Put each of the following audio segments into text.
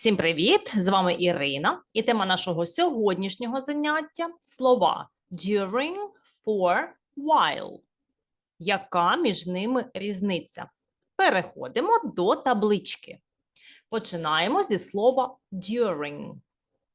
Всім привіт! З вами Ірина, і тема нашого сьогоднішнього заняття слова during, for, while. Яка між ними різниця? Переходимо до таблички. Починаємо зі слова during.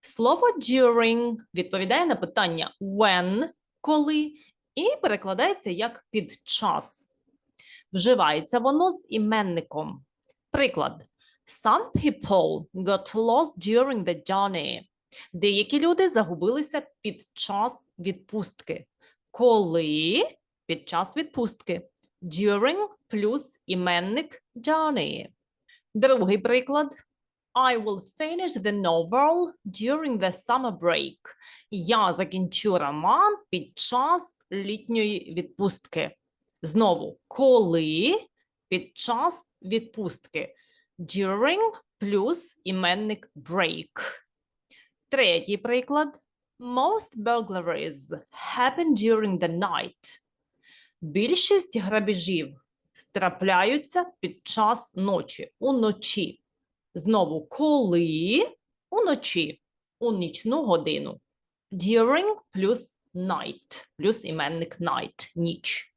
Слово during відповідає на питання when, коли, і перекладається як під час. Вживається воно з іменником. Приклад. Some people got lost during the journey. Деякі люди загубилися під час відпустки. Коли під час відпустки. During плюс іменник journey. Другий приклад. I will finish the novel during the summer break. Я закінчу роман під час літньої відпустки. Знову, коли під час відпустки. During плюс іменник break. Третій приклад. Most burglaries happen during the night. Більшість грабежів трапляються під час ночі, уночі. Знову, коли уночі, у нічну годину. During плюс night, плюс іменник night, ніч.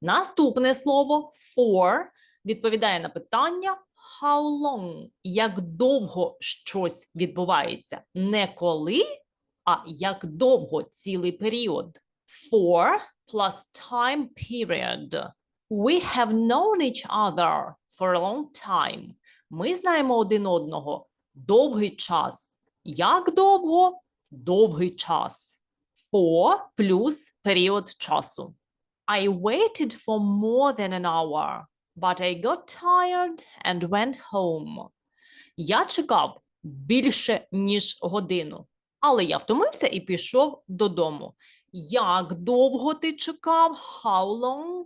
Наступне слово for відповідає на питання how long, як довго щось відбувається. Не коли, а як довго цілий період. For plus time period. We have known each other for a long time. Ми знаємо один одного довгий час. Як довго? Довгий час. For плюс період часу. I waited for more than an hour, but I got tired and went home. Я чекав більше, ніж годину, але я втомився і пішов додому. Як довго ти чекав? How long?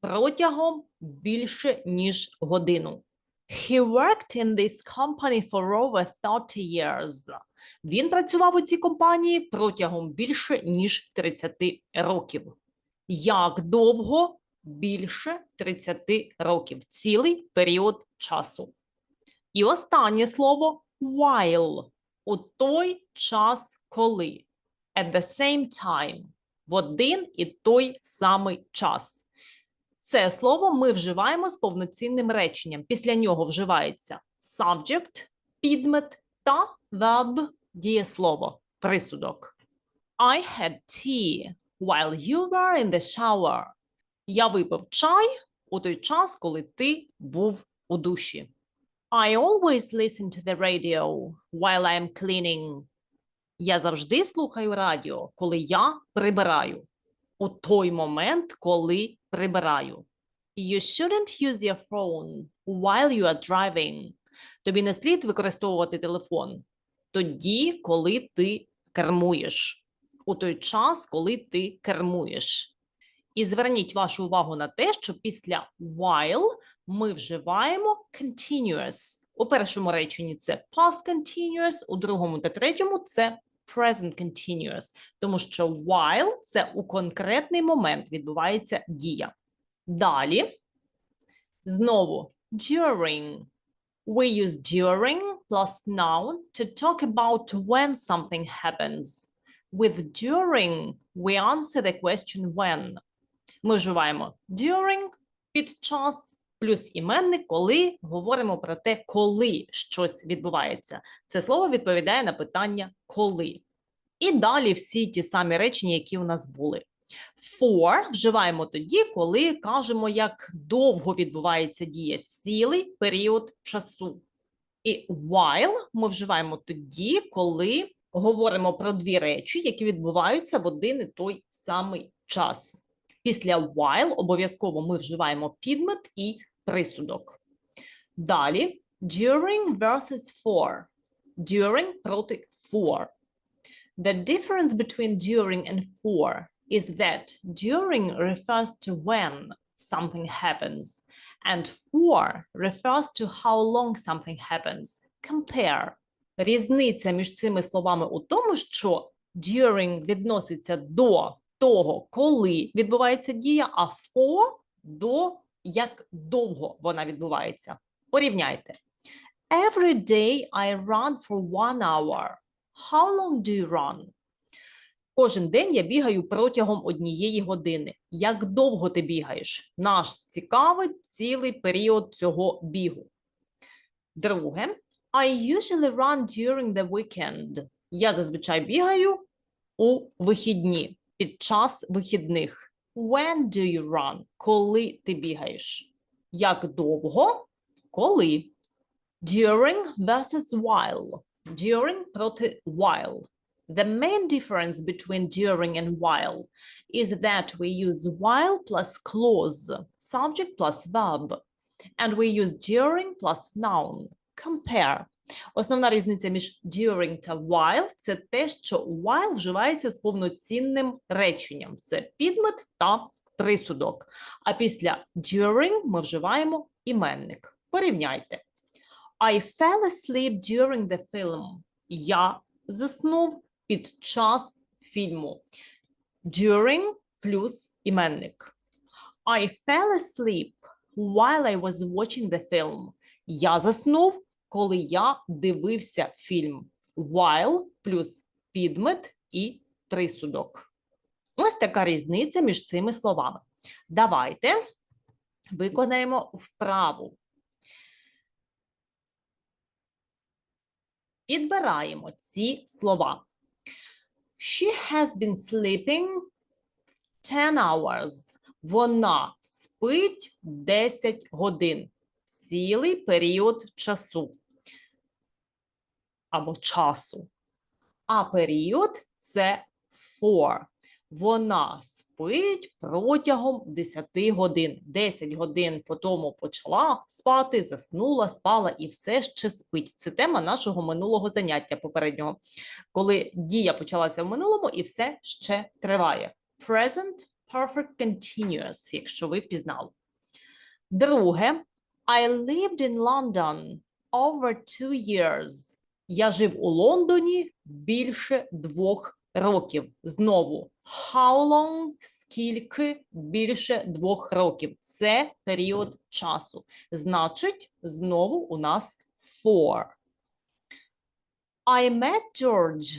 Протягом більше, ніж годину. He worked in this company for over 30 years. Він працював у цій компанії протягом більше, ніж 30 років. Як довго? Більше 30 років. Цілий період часу. І останнє слово while. У той час, коли. At the same time. В один і той самий час. Це слово ми вживаємо з повноцінним реченням. Після нього вживається subject, підмет та verb дієслово, присудок. I had tea while you were in the shower. Я випив чай у той час, коли ти був у душі. I always listen to the radio while I am cleaning. Я завжди слухаю радіо, коли я прибираю. У той момент, коли прибираю. You shouldn't use your phone while you are driving. Тобі не слід використовувати телефон тоді, коли ти кермуєш. У той час, коли ти кермуєш. І зверніть вашу увагу на те, що після while ми вживаємо continuous. У першому реченні це past continuous, у другому та третьому це present continuous, тому що while це у конкретний момент відбувається дія. Далі знову during. We use during plus noun to talk about when something happens. With during we answer the question when. Ми вживаємо during під час плюс іменник, коли говоримо про те, коли щось відбувається. Це слово відповідає на питання коли. І далі всі ті самі речення, які у нас були. For вживаємо тоді, коли кажемо, як довго відбувається дія цілий період часу. І while ми вживаємо тоді, коли говоримо про дві речі, які відбуваються в один і той самий час. Після while обов'язково ми вживаємо підмет і присудок. Далі during versus for. During проти for. The difference between during and for is that during refers to when something happens, and for refers to how long something happens. Compare. Різниця між цими словами у тому, що during відноситься до того, коли відбувається дія, а for до як довго вона відбувається. Порівняйте. Every day I run for one hour. How long do you run? Кожен день я бігаю протягом однієї години. Як довго ти бігаєш? Наш цікавить цілий період цього бігу. Друге, I usually run during the weekend. Я зазвичай бігаю у вихідні, під час вихідних. When do you run? Коли ти бігаєш? Як довго? Коли? During versus while. During проти while. The main difference between during and while is that we use while plus clause, subject plus verb, and we use during plus noun. Compare. Основна різниця між during та while – це те, що while вживається з повноцінним реченням. Це підмет та присудок. А після during ми вживаємо іменник. Порівняйте. I fell asleep during the film. Я заснув під час фільму. During плюс іменник. I fell asleep while I was watching the film. Я заснув, коли я дивився фільм. While плюс підмет і присудок. Ось така різниця між цими словами. Давайте виконаємо вправу. Підбираємо ці слова. She has been sleeping 10 hours. Вона спить 10 годин. Цілий період часу. Або часу. А період це for. Вона спить протягом 10 годин. 10 годин по тому почала спати, заснула, спала і все ще спить. Це тема нашого минулого заняття попереднього, коли дія почалася в минулому і все ще триває. Present perfect continuous, якщо ви впізнали. Друге, I lived in London over two years. Я жив у Лондоні більше двох років. Знову, how long, скільки більше двох років. Це період часу. Значить, знову у нас for. I met George.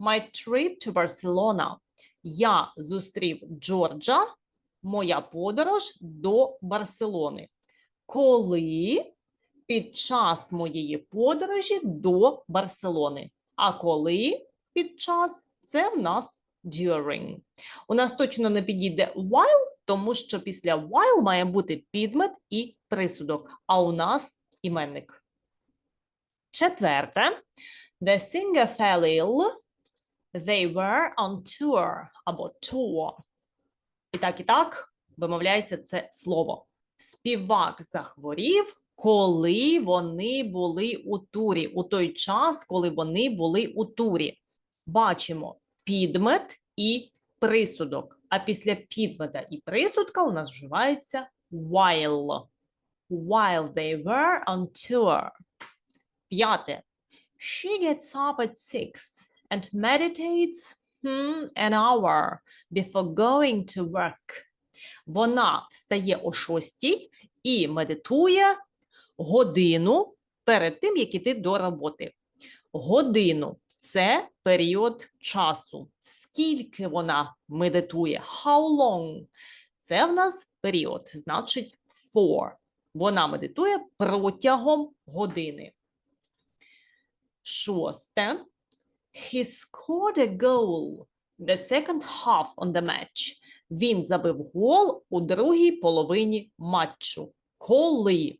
My trip to Barcelona. Я зустрів Джорджа, моя подорож до Барселони. Коли під час моєї подорожі до Барселони. А коли під час це в нас during. У нас точно не підійде while, тому що після while має бути підмет і присудок, а у нас іменник. Четверте. The singer fell ill. They were on tour або tour. І так, і так вимовляється це слово. Співак захворів, коли вони були у турі, у той час, коли вони були у турі. Бачимо підмет і присудок. А після підмета і присудка у нас вживається while. While they were on tour. П'яте. She gets up at six and meditates hmm, an hour before going to work. Вона встає о шостій і медитує годину перед тим, як іти до роботи. Годину це період часу. Скільки вона медитує? How long? Це в нас період, значить for. Вона медитує протягом години. Шосте. He scored a goal the second half on the match. Він забив гол у другій половині матчу. Коли?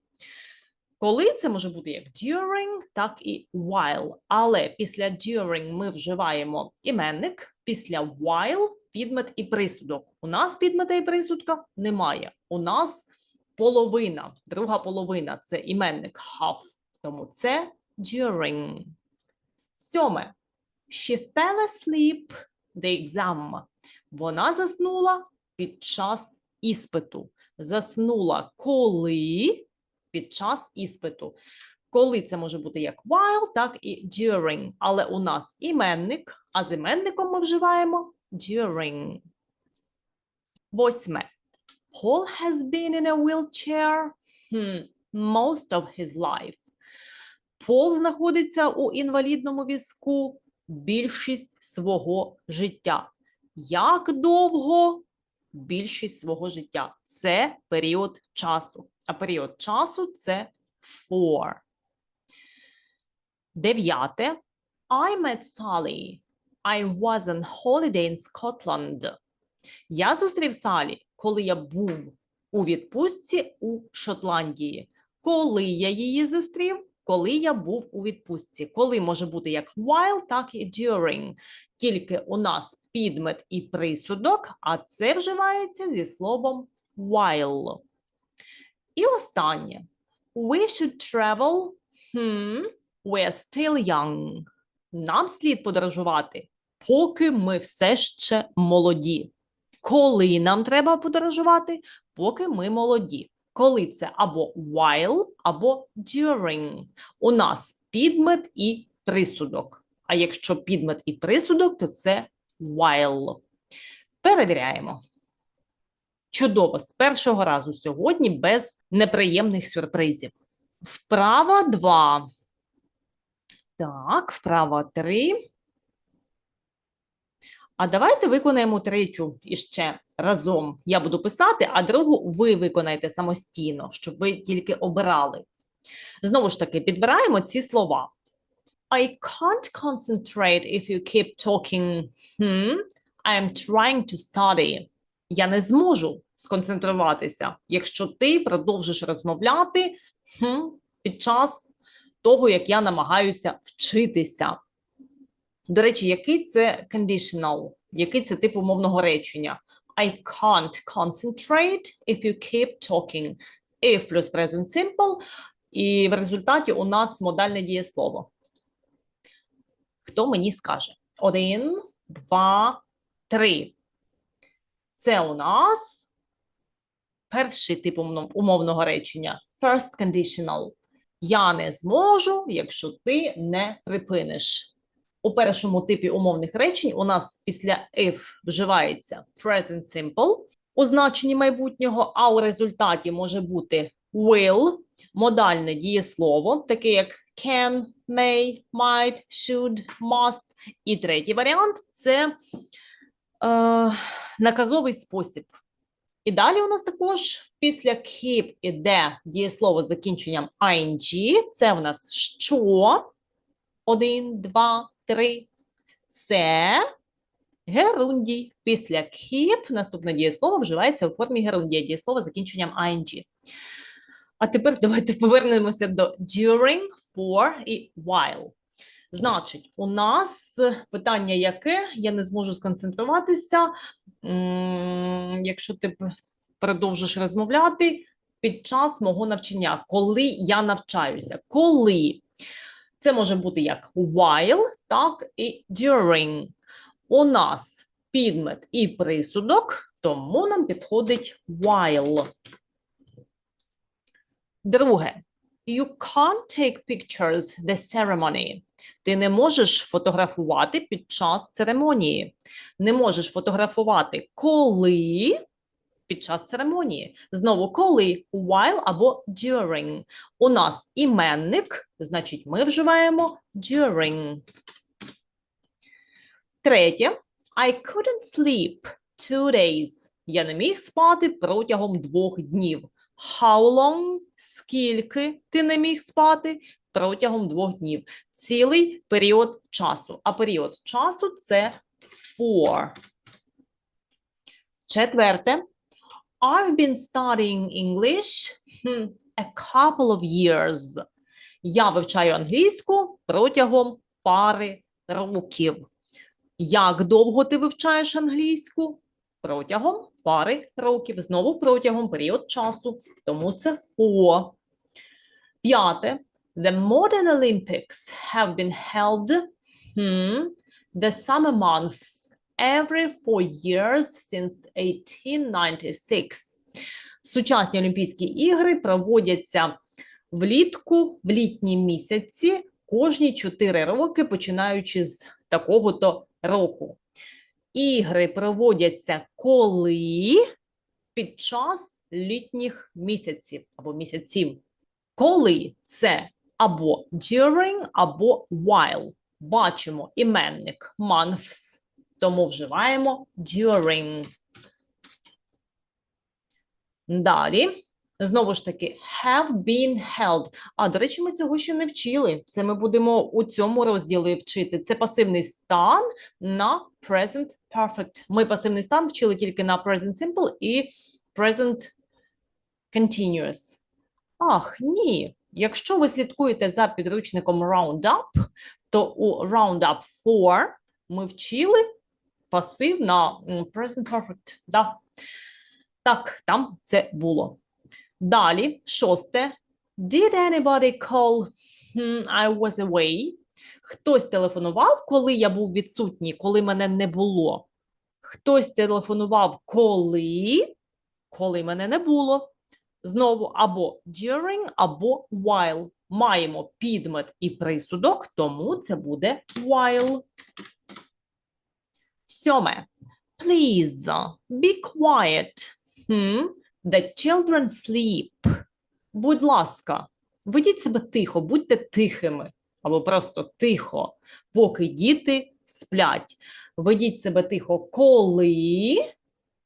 Коли це може бути як during, так і while. Але після during ми вживаємо іменник, після while підмет і присудок. У нас підмета і присудка немає. У нас половина, друга половина це іменник half. Тому це during. Сьоме. She fell asleep the exam. Вона заснула під час іспиту. Заснула коли під час іспиту. Коли це може бути як while, так і during. Але у нас іменник, а з іменником ми вживаємо during. Восьме. Paul has been in a wheelchair most of his life. Пол знаходиться у інвалідному візку більшість свого життя. Як довго? Більшість свого життя. Це період часу. А період часу це for. Дев'яте. I met Sally. I was on holiday in Scotland. Я зустрів Салі, коли я був у відпустці у Шотландії. Коли я її зустрів? Коли я був у відпустці. Коли може бути як while, так і during. Тільки у нас підмет і присудок, а це вживається зі словом while. І останнє. We should travel. Hmm, we're still young. Нам слід подорожувати, поки ми все ще молоді. Коли нам треба подорожувати? Поки ми молоді. Коли це або while, або during. У нас підмет і присудок. А якщо підмет і присудок, то це while. Перевіряємо. Чудово, з першого разу сьогодні без неприємних сюрпризів. Вправа 2. Так, вправа 3. А давайте виконаємо третю іще разом. Я буду писати, а другу ви виконаєте самостійно, щоб ви тільки обирали. Знову ж таки, підбираємо ці слова. I can't concentrate if you keep talking. Hmm. I am trying to study. Я не зможу сконцентруватися, якщо ти продовжиш розмовляти хм, під час того, як я намагаюся вчитися. До речі, який це conditional? Який це тип умовного речення? I can't concentrate if you keep talking. If плюс present simple. І в результаті у нас модальне дієслово. Хто мені скаже? Один, два, три. Це у нас перший тип умовного речення. First conditional. Я не зможу, якщо ти не припиниш. У першому типі умовних речень у нас після if вживається present simple у значенні майбутнього, а у результаті може бути will, модальне дієслово, таке як can, may, might, should, must. І третій варіант це наказовий спосіб. І далі у нас також після keep іде дієслово з закінченням ing. Це в нас що? Один, два, три. Це герундій. Після keep наступне дієслово вживається у формі герундія, дієслово з закінченням ing. А тепер давайте повернемося до during, for і while. Значить, у нас питання яке? Я не зможу сконцентруватися. Якщо ти продовжиш розмовляти під час мого навчання, коли я навчаюся. Коли? Це може бути як while, так і during. У нас підмет і присудок, тому нам підходить while. Друге. You can't take pictures the ceremony. Ти не можеш фотографувати під час церемонії. Не можеш фотографувати коли під час церемонії. Знову коли while або during. У нас іменник, значить, ми вживаємо during. Третє. I couldn't sleep two days. Я не міг спати протягом двох днів. How long? Скільки ти не міг спати протягом двох днів? Цілий період часу. А період часу це for. Четверте. I've been studying English a couple of years. Я вивчаю англійську протягом пари років. Як довго ти вивчаєш англійську? Протягом пари років. Знову протягом період часу. Тому це for. П'яте. The modern Olympics have been held hmm, the summer months every four years since 1896. Сучасні Олімпійські ігри проводяться влітку, в літні місяці, кожні 4 роки, починаючи з такого-то року. Ігри проводяться коли під час літніх місяців або місяців. Коли це або during, або while. Бачимо іменник months, тому вживаємо during. Далі, знову ж таки, have been held. А, до речі, ми цього ще не вчили. Це ми будемо у цьому розділі вчити. Це пасивний стан на present perfect. Ми пасивний стан вчили тільки на present simple і present continuous. Ах, ні. Якщо ви слідкуєте за підручником Roundup, то у Roundup 4 ми вчили пасив на present perfect. Да. Так, там це було. Далі, шосте. Did anybody call I was away? Хтось телефонував, коли я був відсутній, коли мене не було. Хтось телефонував, коли, коли мене не було. Знову або during, або while. Маємо підмет і присудок, тому це буде while. Сьоме. Please be quiet. Hmm? The children sleep. Будь ласка, ведіть себе тихо, будьте тихими або просто тихо, поки діти сплять. Ведіть себе тихо, коли,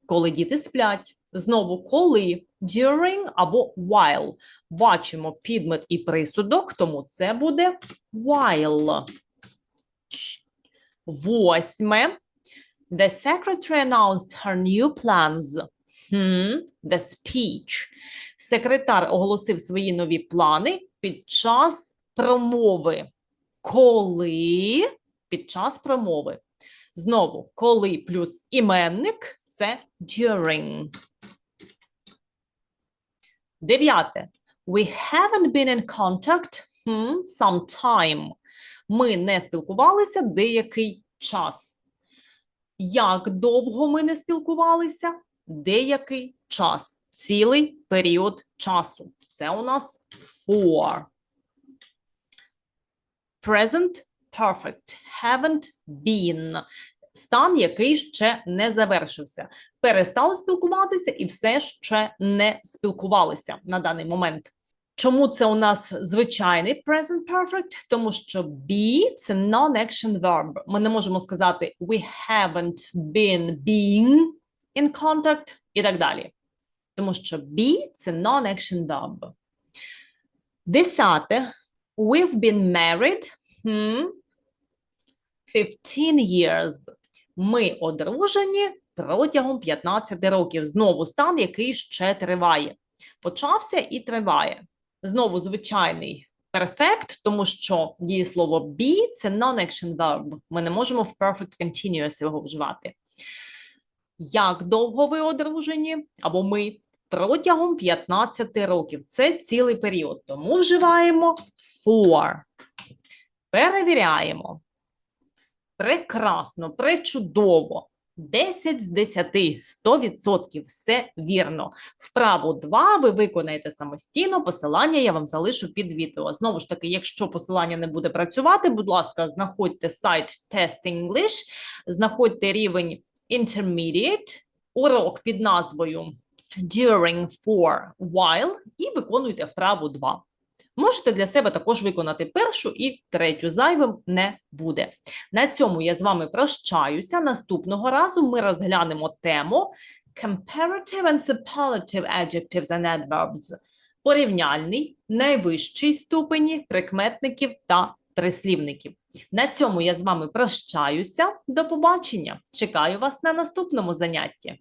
коли діти сплять. Знову коли during або while. Бачимо підмет і присудок, тому це буде while. Восьме. The secretary announced her new plans. The speech. Секретар оголосив свої нові плани під час промови. Коли під час промови. Знову, коли плюс іменник це during. Дев'яте. We haven't been in contact hmm, some time. Ми не спілкувалися деякий час. Як довго ми не спілкувалися? Деякий час. Цілий період часу. Це у нас for. Present perfect. Haven't been. Стан, який ще не завершився. Перестали спілкуватися і все ще не спілкувалися на даний момент. Чому це у нас звичайний present perfect? Тому що be – це non-action verb. Ми не можемо сказати we haven't been being in contact і так далі. Тому що be – це non-action verb. Десяте. We've been married hmm, 15 years. Ми одружені протягом 15 років. Знову стан, який ще триває. Почався і триває. Знову звичайний перфект, тому що дієслово be – це non-action verb. Ми не можемо в perfect continuous його вживати. Як довго ви одружені? Або ми протягом 15 років. Це цілий період. Тому вживаємо for. Перевіряємо. Прекрасно, пречудово. 10 з 10, 100%, все вірно. Вправу 2 ви виконаєте самостійно, посилання я вам залишу під відео. Знову ж таки, якщо посилання не буде працювати, будь ласка, знаходьте сайт Test English, знаходьте рівень Intermediate, урок під назвою During for While і виконуйте вправу 2. Можете для себе також виконати першу і третю, зайвим не буде. На цьому я з вами прощаюся. Наступного разу ми розглянемо тему Comparative and Superlative Adjectives and Adverbs. Порівняльний, найвищий ступені прикметників та прислівників. На цьому я з вами прощаюся. До побачення. Чекаю вас на наступному занятті.